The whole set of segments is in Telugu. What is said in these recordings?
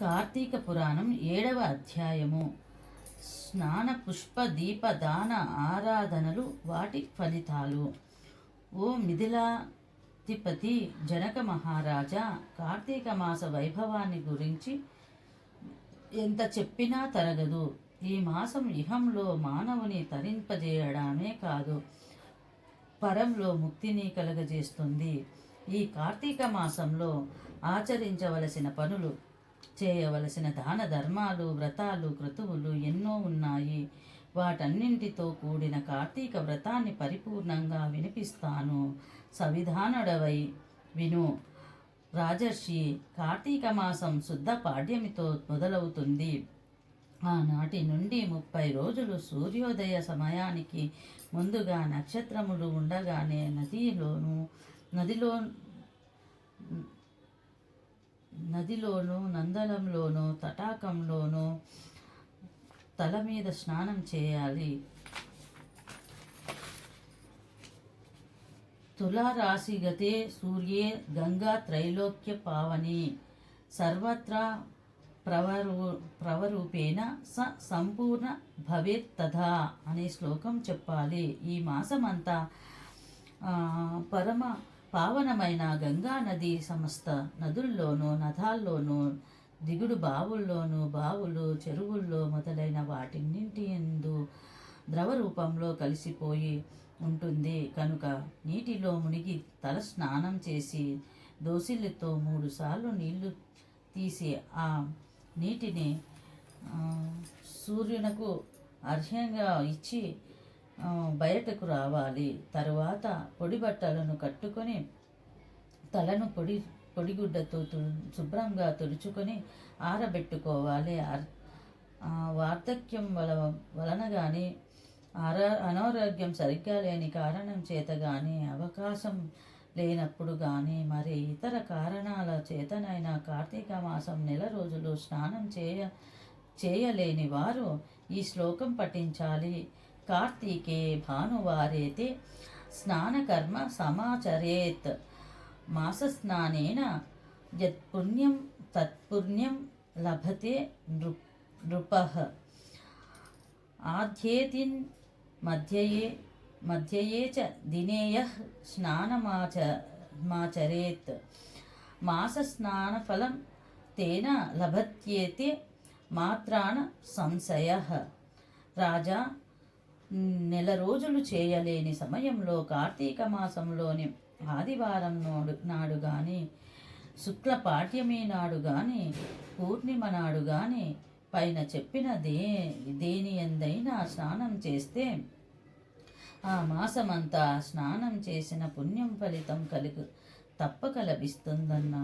కార్తీక పురాణం ఏడవ అధ్యాయము. స్నాన పుష్ప దీప దాన ఆరాధనలు వాటి ఫలితాలు. ఓ మిథిలాధిపతి జనక మహారాజా కార్తీక మాస వైభవాన్ని గురించి ఎంత చెప్పినా తరగదు. ఈ మాసం ఇహంలో మానవుని తరింపజేయడమే కాదు పరంలో ముక్తిని కలగజేస్తుంది. ఈ కార్తీక మాసంలో ఆచరించవలసిన పనులు చేయవలసిన దాన ధర్మాలు వ్రతాలు క్రతువులు ఎన్నో ఉన్నాయి. వాటన్నింటితో కూడిన కార్తీక వ్రతాన్ని పరిపూర్ణంగా వినిపిస్తాను. సవిధానుడవై విను. రాజర్షి కార్తీక మాసం శుద్ధ పాడ్యమితో మొదలవుతుంది. ఆనాటి నుండి ముప్పై రోజులు సూర్యోదయ సమయానికి ముందుగా నక్షత్రములు ఉండగానే నదిలోను నదిలో నదిలోనూ నందనంలోనూ తటాకంలోనూ తల మీద స్నానం చేయాలి. తులారాశిగతే సూర్యే గంగా త్రైలోక్య పావని. సర్వత్రా ప్రవరు ప్రవరూపేణ స సంపూర్ణ భవేత్ తథా అనే శ్లోకం చెప్పాలి. ఈ మాసమంతా పరమ పావనమైన గంగా నది సమస్త నదుల్లోనూ నదాల్లోనూ దిగుడు బావుల్లోనూ బావులు చెరువుల్లో మొదలైన వాటిన్నింటి ఎందు ద్రవ రూపంలో కలిసిపోయి ఉంటుంది. కనుక నీటిలో మునిగి తల స్నానం చేసి దోసిళ్ళతో మూడుసార్లు నీళ్ళు తీసి ఆ నీటిని సూర్యునకు అర్హ్యంగా ఇచ్చి బయటకు రావాలి. తరువాత పొడి బట్టలను కట్టుకొని తలను పొడి పొడిగుడ్డతో తు- శుభ్రంగా తుడుచుకొని ఆరబెట్టుకోవాలి. వార్ధక్యం వల వలన కానీ ఆరా అనారోగ్యం సరిగ్గా లేని కారణం చేత కానీ అవకాశం లేనప్పుడు కానీ మరి ఇతర కారణాల చేతనైనా కార్తీక మాసం నెల రోజులు స్నానం చేయ చేయలేని వారు ఈ శ్లోకం పఠించాలి. कार्तिके भानुवारे ते स्नानकर्म समाचरेत्। मासस्नानेन यत्पुण्यं तत्पुण्यं लभते नृ, नृपः। आद्येतिन् मध्यये मध्यये च दिने दिनेयः स्नानमाच, माचरेत्। मासस्नानफलं तेन लभत्येते मात्राण संशयः। राजा నెల రోజులు చేయలేని సమయంలో కార్తీక మాసంలోని ఆదివారం నాడు నాడు కానీ శుక్ల పాఠ్యమి నాడు కానీ పూర్ణిమ నాడు కానీ పైన చెప్పిన దే దేని ఎందైనా స్నానం చేస్తే ఆ మాసమంతా స్నానం చేసిన పుణ్యం ఫలితం కలుగు తప్పక లభిస్తుందన్న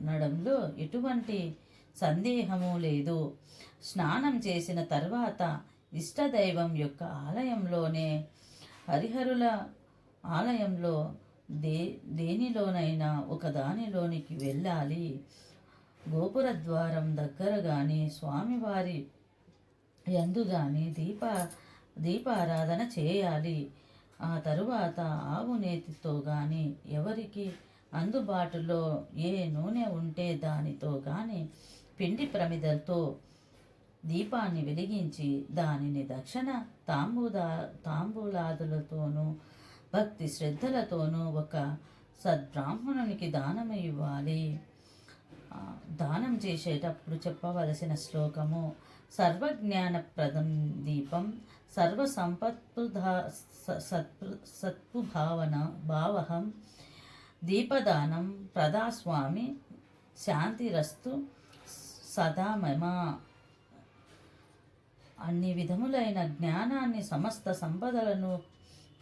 అనడంలో ఎటువంటి సందేహము లేదు. స్నానం చేసిన తర్వాత ఇష్టదైవం యొక్క ఆలయంలోనే హరిహరుల ఆలయంలో దే దేనిలోనైనా ఒక దానిలోనికి వెళ్ళాలి. గోపుర ద్వారం దగ్గర కానీ స్వామివారి యందు కానీ దీప దీపారాధన చేయాలి. ఆ తరువాత ఆవు నేతితో కానీ ఎవరికి అందుబాటులో ఏ నూనె ఉంటే దానితో కానీ పిండి ప్రమిదలతో దీపాన్ని వెలిగించి దానిని దక్షిణ తాంబూదా తాంబూలాదులతోనూ భక్తి శ్రద్ధలతోనూ ఒక సద్బ్రాహ్మణునికి దానం ఇవ్వాలి. దానం చేసేటప్పుడు చెప్పవలసిన శ్లోకము సర్వజ్ఞానప్రదం దీపం సర్వ సంపత్ప్రదా సత్పు సత్పు భావన భావహం దీపదానం ప్రదాస్వామి శాంతిరస్తు సదా మమ. అన్ని విధములైన జ్ఞానాన్ని సమస్త సంపదలను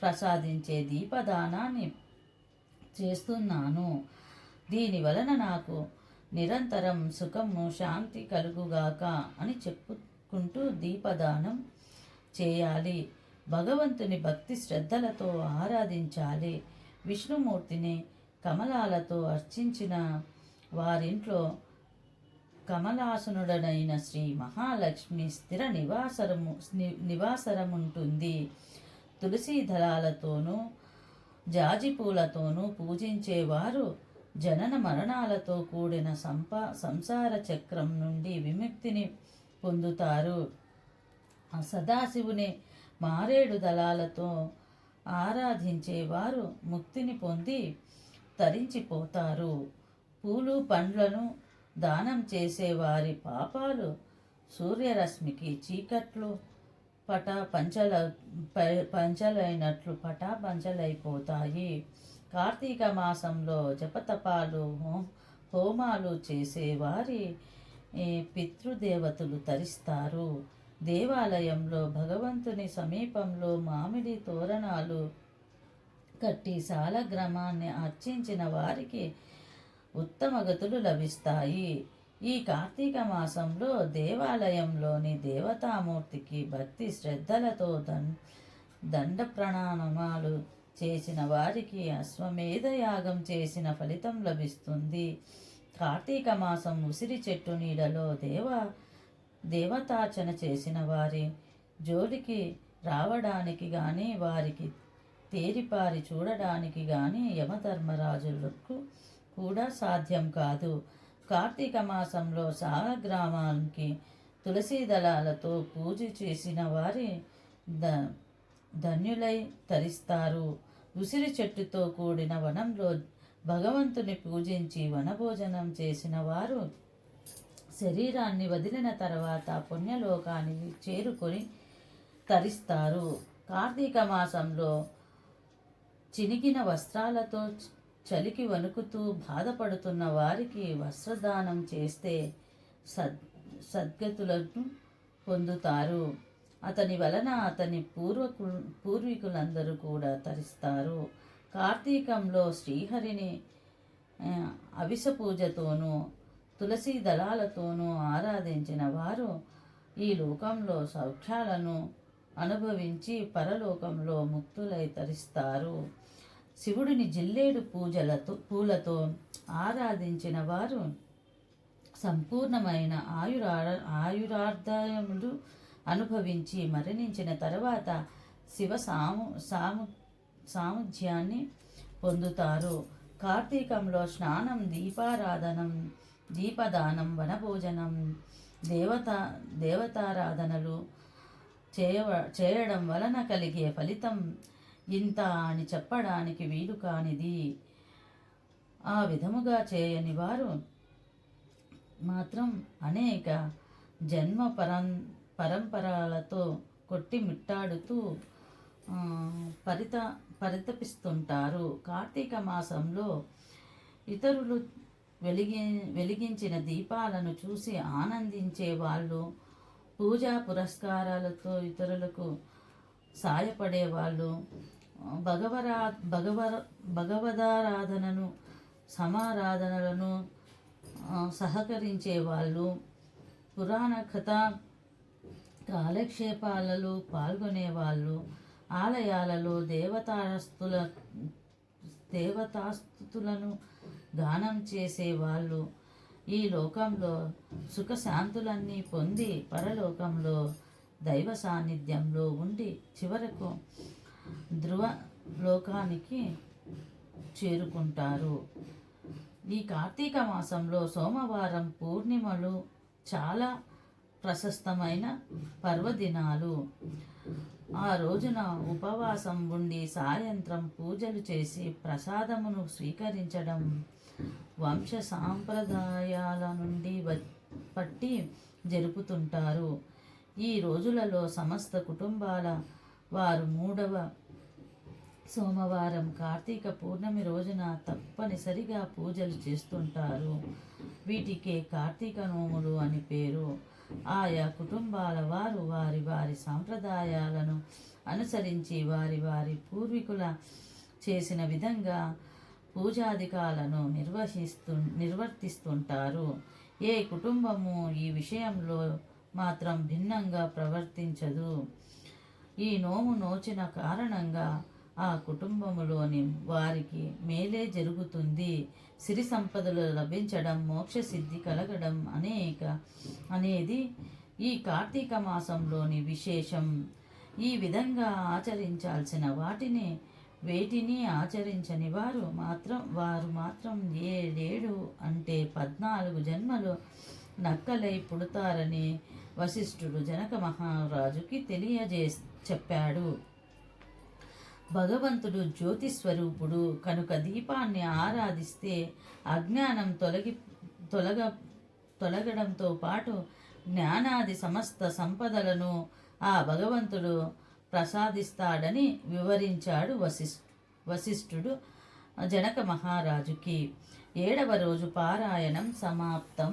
ప్రసాదించే దీపదానాన్ని చేస్తున్నాను. దీని వలన నాకు నిరంతరం సుఖము శాంతి కలుగుగాక అని చెప్పుకుంటూ దీపదానం చేయాలి. భగవంతుని భక్తి శ్రద్ధలతో ఆరాధించాలి. విష్ణుమూర్తిని కమలాలతో అర్చించిన వారింట్లో కమలాసనుడనైన శ్రీ మహాలక్ష్మి స్థిర నివాసరము ని- నివాసరముంటుంది. తులసి దళాలతోనూ జాజిపూలతోనూ పూజించేవారు జనన మరణాలతో కూడిన సంప సంసార చక్రం నుండి విముక్తిని పొందుతారు. ఆ సదాశివుని మారేడు దళాలతో ఆరాధించేవారు ముక్తిని పొంది తరించిపోతారు. పూలు పండ్లను దానం చేసేవారి పాపాలు సూర్యరశ్మికి చీకట్లు పట పంచల ప- పంచలైనట్లు పటా పంచలైపోతాయి. కార్తీక మాసంలో జపతపాలు హో- హోమాలు చేసేవారి పితృదేవతలు తరిస్తారు. దేవాలయంలో భగవంతుని సమీపంలో మామిడి తోరణాలు కట్టి సాలగ్రామాన్ని అర్చించిన వారికి ఉత్తమ గతులు లభిస్తాయి. ఈ కార్తీక మాసంలో దేవాలయంలోని దేవతామూర్తికి భక్తి శ్రద్ధలతో దం దండ ప్రణామాలు చేసిన వారికి అశ్వమేధ యాగం చేసిన ఫలితం లభిస్తుంది. కార్తీక మాసం ఉసిరి చెట్టు నీడలో దేవ దేవతార్చన చేసిన వారి జోలికి రావడానికి కానీ వారికి తేరిపారి చూడడానికి కానీ యమధర్మరాజులకు కూడా సాధ్యం కాదు. కార్తీక మాసంలో సాగ్రామానికి తులసి దళాలతో పూజ చేసిన వారి ద ధన్యులై తరిస్తారు. ఉసిరి చెట్టుతో కూడిన వనంలో భగవంతుని పూజించి వనభోజనం చేసిన వారు శరీరాన్ని వదిలిన తర్వాత పుణ్యలోకానికి చేరుకొని తరిస్తారు. కార్తీక మాసంలో చినిగిన వస్త్రాలతో చలికి వణుకుతూ బాధపడుతున్న వారికి వస్త్రదానం చేస్తే సద్ సద్గతులను పొందుతారు. అతని వలన అతని పూర్వకు పూర్వీకులందరూ కూడా తరిస్తారు. కార్తీకంలో శ్రీహరిని ఆ, అవిస పూజతోనూ తులసి దళాలతోనూ ఆరాధించిన వారు ఈ లోకంలో సౌఖ్యాలను అనుభవించి పరలోకంలో ముక్తులై తరిస్తారు. శివుడిని జిల్లేడు పూజలతో పూలతో ఆరాధించిన వారు సంపూర్ణమైన ఆయురా ఆయురార్ధములు అనుభవించి మరణించిన తర్వాత శివ సాము సాము సాముధ్యాన్ని పొందుతారు. కార్తీకంలో స్నానం దీపారాధనం దీపదానం వనభోజనం దేవత దేవతారాధనలు చేయవ చేయడం వలన కలిగే ఫలితం ఇంత అని చెప్పడానికి వీలు కానిది ఆ విధముగా చేయని వారు మాత్రం అనేక జన్మ పరం పరంపరాలతో కొట్టిమిట్టాడుతూ మిట్టాడుతూ పరిత పరితపిస్తుంటారు. కార్తీక మాసంలో ఇతరులు వెలిగి వెలిగించిన దీపాలను చూసి ఆనందించే వాళ్ళు పూజా పురస్కారాలతో ఇతరులకు సాయపడే వాళ్ళు భగవరా భగవర భగవదారాధనను సమారాధనలను సహకరించే వాళ్ళు పురాణ కథ కాలక్షేపాలలో పాల్గొనేవాళ్ళు ఆలయాలలో దేవతాస్తుల దేవతాస్తుతులను గానం చేసేవాళ్ళు ఈ లోకంలో సుఖశాంతులన్నీ పొంది పరలోకంలో దైవ సాన్నిధ్యంలో ఉండి చివరకు ధ్రువ లోకానికి చేరుకుంటారు. ఈ కార్తీక మాసంలో సోమవారం పూర్ణిమలు చాలా ప్రశస్తమైన పర్వదినాలు. ఆ రోజున ఉపవాసం ఉండి సాయంత్రం పూజలు చేసి ప్రసాదమును స్వీకరించడం వంశ సాంప్రదాయాల నుండి పట్టి జరుపుతుంటారు. ఈ రోజులలో సమస్త కుటుంబాల వారు మూడవ సోమవారం కార్తీక పూర్ణమి రోజున తప్పనిసరిగా పూజలు చేస్తుంటారు. వీటికే కార్తీక నోములు అని పేరు. ఆయా కుటుంబాల వారు వారి వారి సాంప్రదాయాలను అనుసరించి వారి వారి పూర్వీకుల చేసిన విధంగా పూజాధికాలను నిర్వహిస్తు నిర్వర్తిస్తుంటారు. ఏ కుటుంబము ఈ విషయంలో మాత్రం భిన్నంగా ప్రవర్తించదు. ఈ నోము నోచిన కారణంగా ఆ కుటుంబములోని వారికి మేలే జరుగుతుంది. సిరి సంపదలు లభించడం మోక్ష సిద్ధి కలగడం అనేక అనేది ఈ కార్తీక మాసంలోని విశేషం. ఈ విధంగా ఆచరించాల్సిన వాటిని వేటిని ఆచరించని వారు మాత్రం వారు మాత్రం ఏడేడు అంటే పద్నాలుగు జన్మలు నక్కలై పుడతారని వశిష్ఠుడు జనక మహారాజుకి తెలియజే చెప్పాడు. భగవంతుడు జ్యోతి స్వరూపుడు కనుక దీపాన్ని ఆరాధిస్తే అజ్ఞానం తొలగి తొలగ తొలగడంతో పాటు జ్ఞానాది సమస్త సంపదలను ఆ భగవంతుడు ప్రసాదిస్తాడని వివరించాడు వశిష్ వశిష్ఠుడు జనక మహారాజుకి. ఏడవ రోజు పారాయణం సమాప్తం.